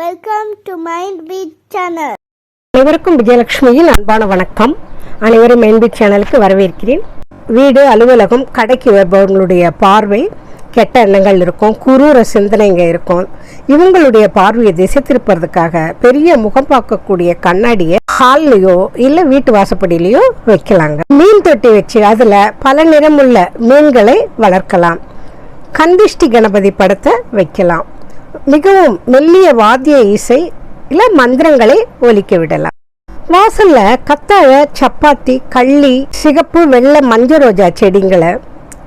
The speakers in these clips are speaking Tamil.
Welcome to Mind Beat channel அனைவருக்கும் விஜயலட்சுமியின் அன்பான வணக்கம். அனைவரும் மெயின்பி சேனலுக்கு வரவேற்கிறேன். வீடு அலுவலகம் கடைக்கு வருபவர்களுடைய பார்வை கெட்ட எண்ணங்கள் இருக்கும் குரூர சிந்தனைங்க இருக்கும். இவங்களுடைய பார்வையை திசை திருப்பறதுக்காக பெரிய முகம் பார்க்கக்கூடிய கண்ணாடியை ஹால்லையோ இல்லை வீட்டு வாசப்படியிலையோ வைக்கலாங்க. மீன் தொட்டி வச்சு அதில் பல நிறமுள்ள மீன்களை வளர்க்கலாம். கந்திஷ்டி கணபதி படத்தை வைக்கலாம். மிகவும் மெல்லிய வாத்திய இசை இல்லை மந்திரங்களை ஒலிக்க விடலாம். வாசல்ல கத்தாழை சப்பாத்தி கள்ளி சிகப்பு வெள்ளை மஞ்சள் ரோஜா செடிங்களை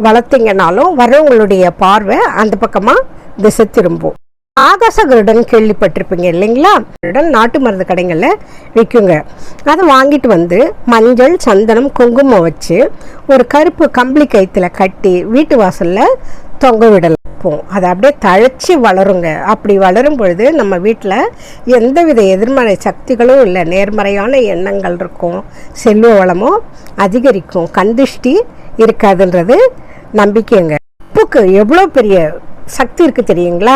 வளர்த்தீங்கனாலும் வரவங்களுடைய பார்வை அந்த பக்கமா திசை திரும்பும். ஆகாச கருடன் கேள்விப்பட்டிருப்பீங்க இல்லைங்களா? கருடன் நாட்டு மருந்து கடைகளில் விற்குங்க அதை வாங்கிட்டு வந்து மஞ்சள் சந்தனம் குங்குமம் வச்சு ஒரு கருப்பு கம்பளி கயிற்றுல கட்டி வீட்டு வாசலில் தொங்க விடலாம் அது அப்படியே தழைச்சி வளருங்க. அப்படி வளரும் பொழுது நம்ம வீட்டில் எந்தவித எதிர்மறை சக்திகளும் இல்லை. நேர்மறையான எண்ணங்கள் இருக்கும். செல்வ வளமும் அதிகரிக்கும். கந்திஷ்டி இருக்காதுன்றது நம்பிக்கைங்க. உப்புக்கு எவ்வளோ பெரிய சக்தி இருக்குது தெரியுங்களா?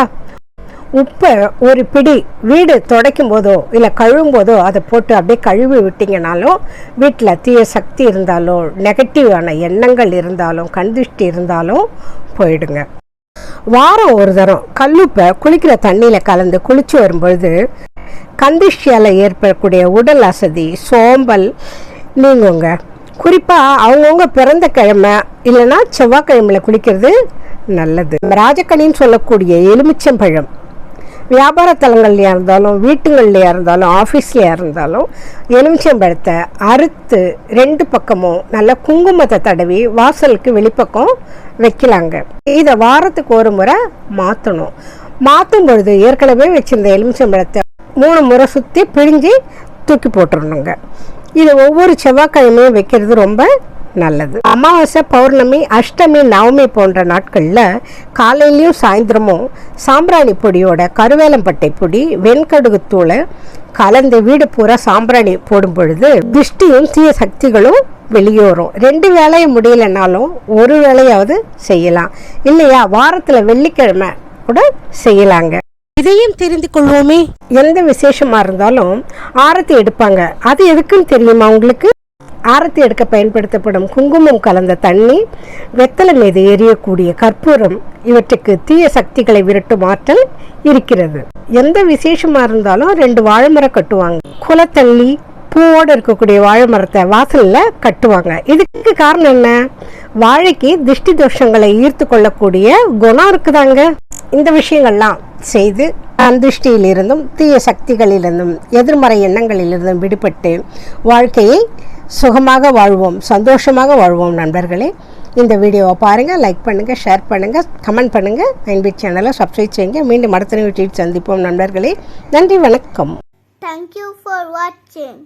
உப்பை ஒரு பிடி வீடு துடைக்கும் போதோ இல்லை கழுவும் போதோ அதை போட்டு அப்படியே கழுவி விட்டிங்கனாலும் வீட்டில் தீய சக்தி இருந்தாலும் நெகட்டிவான எண்ணங்கள் இருந்தாலும் கண்திஷ்டி இருந்தாலும் போயிடுங்க. வாரம் ஒரு தரம் கல்லுப்பை குளிக்கிற தண்ணியில் கலந்து குளிச்சு வரும்பொழுது கந்திஷ்டியால் ஏற்படக்கூடிய உடல் அசதி சோம்பல் நீங்குங்க. குறிப்பாக அவங்கவுங்க பிறந்த கிழமை இல்லைன்னா செவ்வாய்க்கிழமையில் குளிக்கிறது நல்லது. ராஜக்கணின்னு சொல்லக்கூடிய எலுமிச்சம்பழம். வியாபார தலங்கள்லையா இருந்தாலும் வீட்டுங்கள்லையாக இருந்தாலும் ஆஃபீஸ்லையாக இருந்தாலும் எலுமிச்சம்பழத்தை அறுத்து ரெண்டு பக்கமும் நல்லா குங்குமத்தை தடவி வாசலுக்கு வெளிப்பக்கம் வைக்கலாங்க. இதை வாரத்துக்கு ஒரு முறை மாற்றணும் மாற்றும் பொழுது ஏற்கனவே வச்சுருந்த எலுமிச்சம்பழத்தை மூணு முறை சுற்றி பிழிஞ்சு தூக்கி போட்டுடணுங்க இது ஒவ்வொரு செவ்வாய்க்கிழமையும் வைக்கிறது ரொம்ப நல்லது. அமாவாசை பௌர்ணமி அஷ்டமி நவமி போன்ற நாட்களில் காலையிலையும் சாயந்தரமும் சாம்பிராணி பொடியோட கருவேலம்பட்டை பொடி வெண்கடுகு தூளை கலந்து வீடு பூரா சாம்பிராணி போடும் பொழுது திருஷ்டியும் தீய சக்திகளும் வெளியேறும். ரெண்டு வேலையும் முடியலனாலும் ஒரு வேலையாவது செய்யலாம். இல்லையா? வாரத்தில் வெள்ளிக்கிழமை கூட செய்யலாங்க. இதையும் தெரிந்து கொள்வோமே. எந்த விசேஷமா இருந்தாலும் ஆரத்தி எடுப்பாங்க. அது எதுக்குன்னு தெரியுமா உங்களுக்கு? ஆரத்தி எடுக்க பயன்படுத்தப்படும் குங்குமம் கலந்த தண்ணி வெத்தலை மீது எரியக்கூடிய கற்பூரம் இவற்றுக்கு தீய சக்திகளை விரட்டும் ஆற்றல் இருக்கிறது. எந்த விசேஷமா இருந்தாலும் ரெண்டு வாழைமரம் கட்டுவாங்க. குலத்தள்ளி பூவோடு இருக்கக்கூடிய வாழை மரத்தை கட்டுவாங்க. இதுக்கு காரணம் என்ன? வாழைக்கு திருஷ்டி தோஷங்களை ஈர்த்து கொள்ளக்கூடிய குணம் இருக்குதாங்க. இந்த விஷயங்கள்லாம் செய்து அந்திருஷ்டியிலிருந்தும் தீய சக்திகளிலிருந்தும் எதிர்மறை எண்ணங்களிலிருந்தும் விடுபட்டு வாழ்க்கையை சுகமாக வாழ்வோம் சந்தோஷமாக வாழ்வோம் நண்பர்களே. இந்த வீடியோவை பாருங்கள் லைக் பண்ணுங்கள் ஷேர் பண்ணுங்கள் கமெண்ட் பண்ணுங்கள் மைன்பீட் சேனலை சப்ஸ்கிரைப் செய்யுங்க. மீண்டும் அடுத்த வீட்டில் சந்திப்போம் நண்பர்களே. நன்றி வணக்கம். தேங்க்யூ ஃபார் வாட்சிங்.